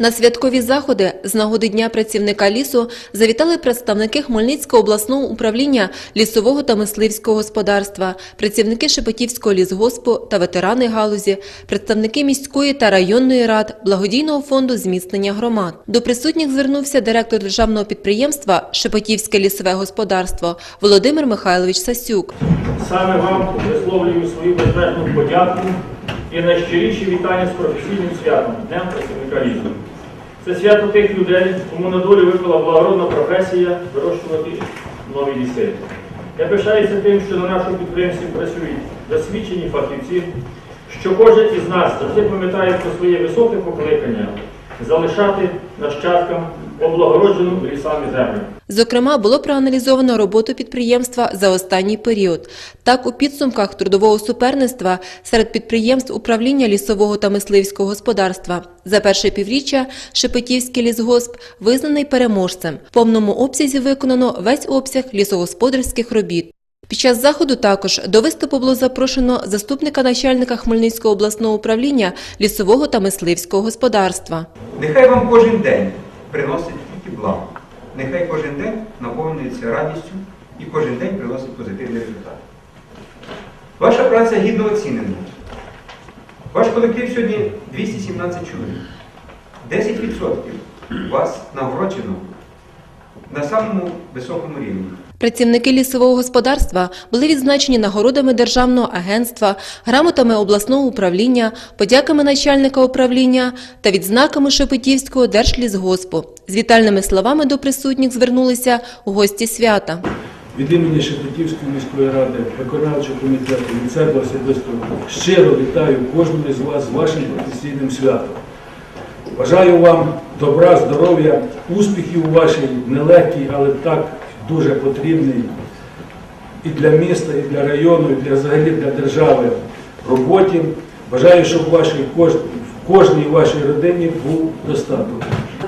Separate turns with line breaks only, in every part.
На святкові заходи з нагоди Дня працівника лісу завітали представники Хмельницького обласного управління лісового та мисливського господарства, працівники Шепетівського лісгоспу та ветерани галузі, представники міської та районної рад, благодійного фонду зміцнення громад. До присутніх звернувся директор державного підприємства Шепетівське лісове господарство Володимир Михайлович Сасюк.
Саме вам висловлюю свою безмежну подяку і найщиріші вітання з професійним святом Днем працівника лісу. Це свято тих людей, кому на долі випала благородна професія вирощувати нові ліси. Я пишаюся тим, що на нашому підприємстві працюють досвідчені фахівці, що кожен із нас завжди пам'ятає про своє високе покликання залишати нащадкам облагороджену лісами землю.
Зокрема, було проаналізовано роботу підприємства за останній період. Так, у підсумках трудового суперництва серед підприємств управління лісового та мисливського господарства за перше півріччя Шепетівський лісгосп визнаний переможцем. В повному обсязі виконано весь обсяг лісогосподарських робіт. Під час заходу також до виступу було запрошено заступника начальника Хмельницького обласного управління лісового та мисливського господарства.
Нехай вам кожен день приносить тільки благо. Нехай кожен день наповнюється радістю і кожен день приносить позитивний результат. Ваша праця гідно оцінена. Ваш колектив сьогодні 217 чоловік. 10% вас нагороджено на самому високому рівні.
Працівники лісового господарства були відзначені нагородами Державного агентства, грамотами обласного управління, подяками начальника управління та відзнаками Шепетівського держлісгоспу. З вітальними словами до присутніх звернулися гості свята.
Від імені Шепетівської міської ради, виконавчого комітету, від себе особисто щиро вітаю кожного із вас з вашим професійним святом. Бажаю вам добра, здоров'я, успіхів у вашій нелегкій, але так дуже потрібній і для міста, і для району, і для взагалі для держави роботі. Бажаю, щоб в вашій в кожній вашій родині був достаток.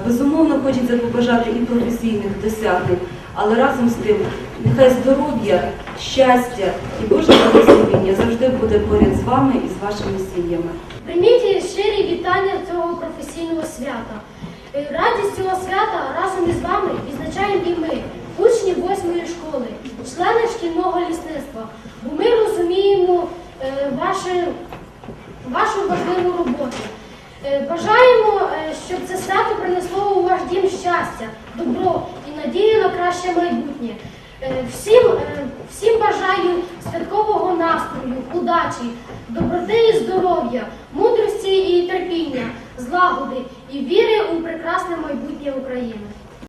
Безумовно, хочеться побажати і професійних досягнень, але разом з тим, нехай здоров'я, щастя і Боже благословення завжди буде поряд з вами і з вашими сім'ями.
Прийміть щирі вітання цього професійного свята. Радість цього свята разом із вами відзначаємо і ми, шкільного лісництва. Бо ми розуміємо е, ваші, вашу важливу роботу. Е, Бажаємо, е, щоб це свято принесло у ваш дім щастя, добро і надію на краще майбутнє. Всім, всім бажаю святкового настрою, удачі, доброти і здоров'я, мудрості і терпіння, злагоди і віри у прекрасне майбутнє України.